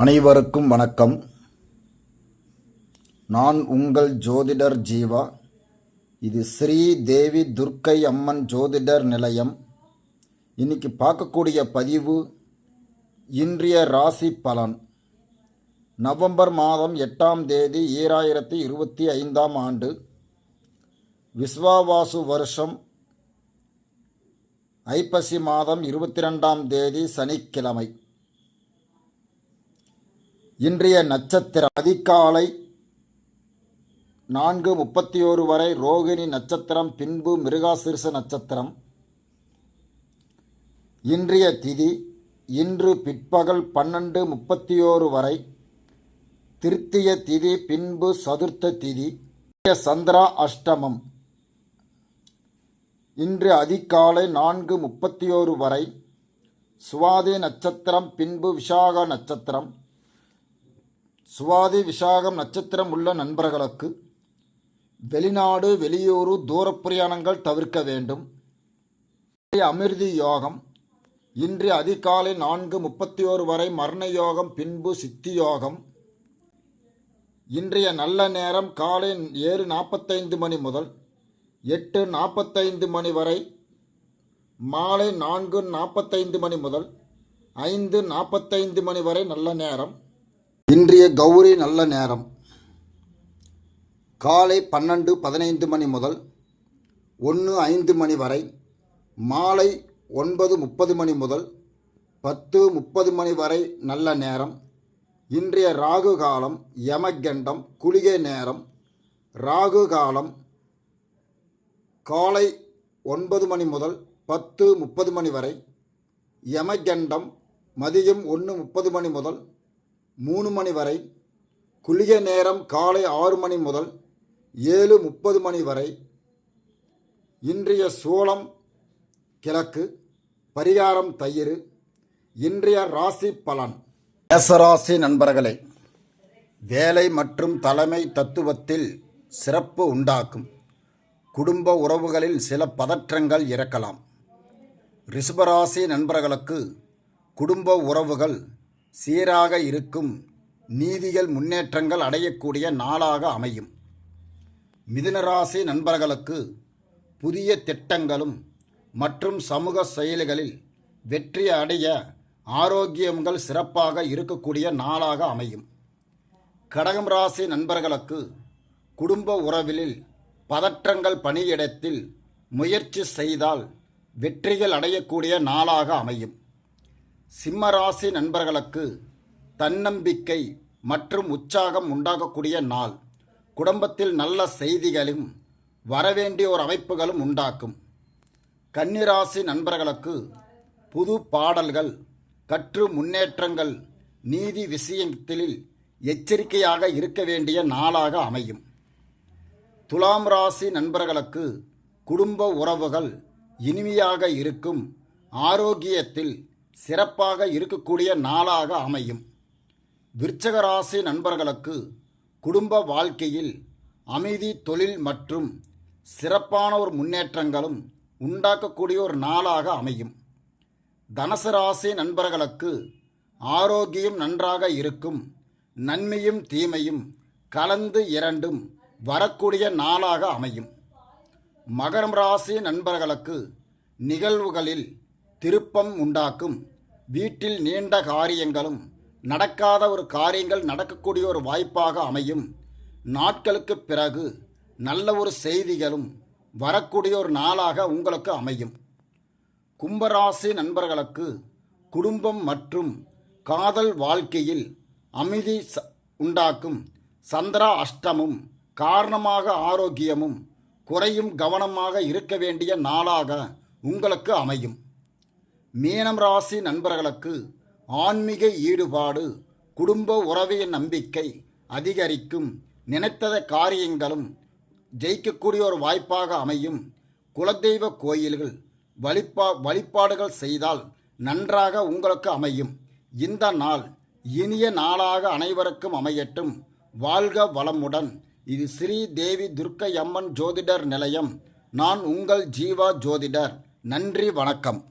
அனைவருக்கும் வணக்கம். நான் உங்கள் ஜோதிடர் ஜீவா. இது ஸ்ரீ தேவி துர்க்கை அம்மன் ஜோதிடர் நிலையம். இன்னைக்கு பார்க்கக்கூடிய பதிவு இன்றைய ராசி பலன். நவம்பர் மாதம் எட்டாம் தேதி ஈராயிரத்தி இருபத்தி ஐந்தாம் ஆண்டு. விஸ்வாவாசு வருஷம் ஐப்பசி மாதம் இருபத்தி ரெண்டாம் தேதி சனிக்கிழமை. இன்றைய நட்சத்திரம் அதிகாலை நான்கு முப்பத்தி ஓரு வரை ரோகிணி நட்சத்திரம் பின்பு மிருகாசிரிச நட்சத்திரம். இன்றைய திதி இன்று பிற்பகல் பன்னெண்டு முப்பத்தி ஓரு வரை திருத்திய திதி பின்பு சதுர்த்த திதி சந்திரா அஷ்டமம். இன்று அதிகாலை நான்கு முப்பத்தி ஓரு வரை சுவாதி நட்சத்திரம் பின்பு விஷாக நட்சத்திரம். சுவாதி விசாகம் நட்சத்திரம் உள்ள நண்பர்களுக்கு வெளிநாடு வெளியூரு தூரப் பிரயாணங்கள் தவிர்க்க வேண்டும். இன்றைய அமிர்தி யோகம் இன்று அதிகாலை நான்கு முப்பத்தி ஓரு வரை மரண யோகம் பின்பு சித்தி யோகம். இன்றைய நல்ல நேரம் காலை ஏழு நாற்பத்தைந்து மணி முதல் எட்டு நாற்பத்தைந்து மணி வரை மாலை நான்கு நாற்பத்தைந்து மணி முதல் ஐந்து நாற்பத்தைந்து மணி வரை நல்ல நேரம். இன்றைய கௌரி நல்ல நேரம். காலை பன்னெண்டு பதினைந்து மணி முதல் ஒன்று ஐந்து மணி வரை மாலை ஒன்பது முப்பது மணி முதல் பத்து முப்பது மணி வரை நல்ல நேரம். இன்றைய ராகு காலம் யமகண்டம் குளிகை நேரம். ராகு காலம் காலை ஒன்பது மணி முதல் பத்து முப்பது மணி வரை யமகண்டம் மதியம் ஒன்று முப்பது மணி முதல் மூணு மணி வரை குளிகை நேரம் காலை ஆறு மணி முதல் ஏழு முப்பது மணி வரை இன்றைய சோளம் கிழக்கு பரிகாரம் தயிர் இன்றைய ராசி பலன். மேசராசி நண்பர்களே வேலை மற்றும் தலைமை தத்துவத்தில் சிறப்பு உண்டாக்கும். குடும்ப உறவுகளில் சில பதற்றங்கள் இறக்கலாம். ரிஷபராசி நண்பர்களுக்கு குடும்ப உறவுகள் சீராக இருக்கும் நீதிகள் முன்னேற்றங்கள் அடையக்கூடிய நாளாக அமையும். மிதுனராசி நண்பர்களுக்கு புதிய திட்டங்களும் மற்றும் சமூக செயல்களில் வெற்றி அடைய ஆரோக்கியங்கள் சிறப்பாக இருக்கக்கூடிய நாளாக அமையும். கடகம் ராசி நண்பர்களுக்கு குடும்ப உறவிலில் பதற்றங்கள் பணியிடத்தில் முயற்சி செய்தால் வெற்றிகள் அடையக்கூடிய நாளாக அமையும். சிம்மராசி நண்பர்களுக்கு தன்னம்பிக்கை மற்றும் உற்சாகம் உண்டாகக்கூடிய நாள். குடும்பத்தில் நல்ல செய்திகளும் வரவேண்டிய ஒரு அமைப்புகளும் உண்டாக்கும் கன்னிராசி நண்பர்களுக்கு புது பாடல்கள் கற்று முன்னேற்றங்கள் நீதி விஷயத்தில் எச்சரிக்கையாக இருக்க வேண்டிய நாளாக அமையும். துலாம் ராசி நண்பர்களுக்கு குடும்ப உறவுகள் இனிமையாக இருக்கும். ஆரோக்கியத்தில் சிறப்பாக இருக்கக்கூடிய நாளாக அமையும். விருச்சகராசி நண்பர்களுக்கு குடும்ப வாழ்க்கையில் அமைதி தொழில் மற்றும் சிறப்பான ஒரு முன்னேற்றங்களும் உண்டாக்கக்கூடிய ஒரு நாளாக அமையும். தனுசு ராசி நண்பர்களுக்கு ஆரோக்கியம் நன்றாக இருக்கும் நன்மையும் தீமையும் கலந்து இரண்டும் வரக்கூடிய நாளாக அமையும். மகரம் ராசி நண்பர்களுக்கு நிகழ்வுகளில் திருப்பம் உண்டாக்கும். வீட்டில் நீண்ட காரியங்களும் நடக்காத ஒரு காரியங்கள் நடக்கக்கூடிய ஒரு வாய்ப்பாக அமையும். நாட்களுக்கு பிறகு நல்ல ஒரு செய்திகளும் வரக்கூடிய ஒரு நாளாக உங்களுக்கு அமையும். கும்பராசி நண்பர்களுக்கு குடும்பம் மற்றும் காதல் வாழ்க்கையில் அமைதி உண்டாக்கும். சந்திரா அஷ்டமும் காரணமாக ஆரோக்கியமும் குறையும் கவனமாக இருக்க வேண்டிய நாளாக உங்களுக்கு அமையும். மீனம் ராசி நண்பர்களுக்கு ஆன்மீக ஈடுபாடு குடும்ப உறவின் நம்பிக்கை அதிகரிக்கும். நினைத்தத காரியங்களும் ஜெயிக்கக்கூடிய ஒரு வாய்ப்பாக அமையும். குலதெய்வ கோயில்கள் வழிபா வழிபாடுகள் செய்தால் நன்றாக உங்களுக்கு அமையும். இந்த நாள் இனிய நாளாக அனைவருக்கும் அமையட்டும். வாழ்க வளமுடன். இது ஸ்ரீ தேவி துர்க்கை அம்மன் ஜோதிடர் நிலையம். நான் உங்கள் ஜீவா ஜோதிடர். நன்றி வணக்கம்.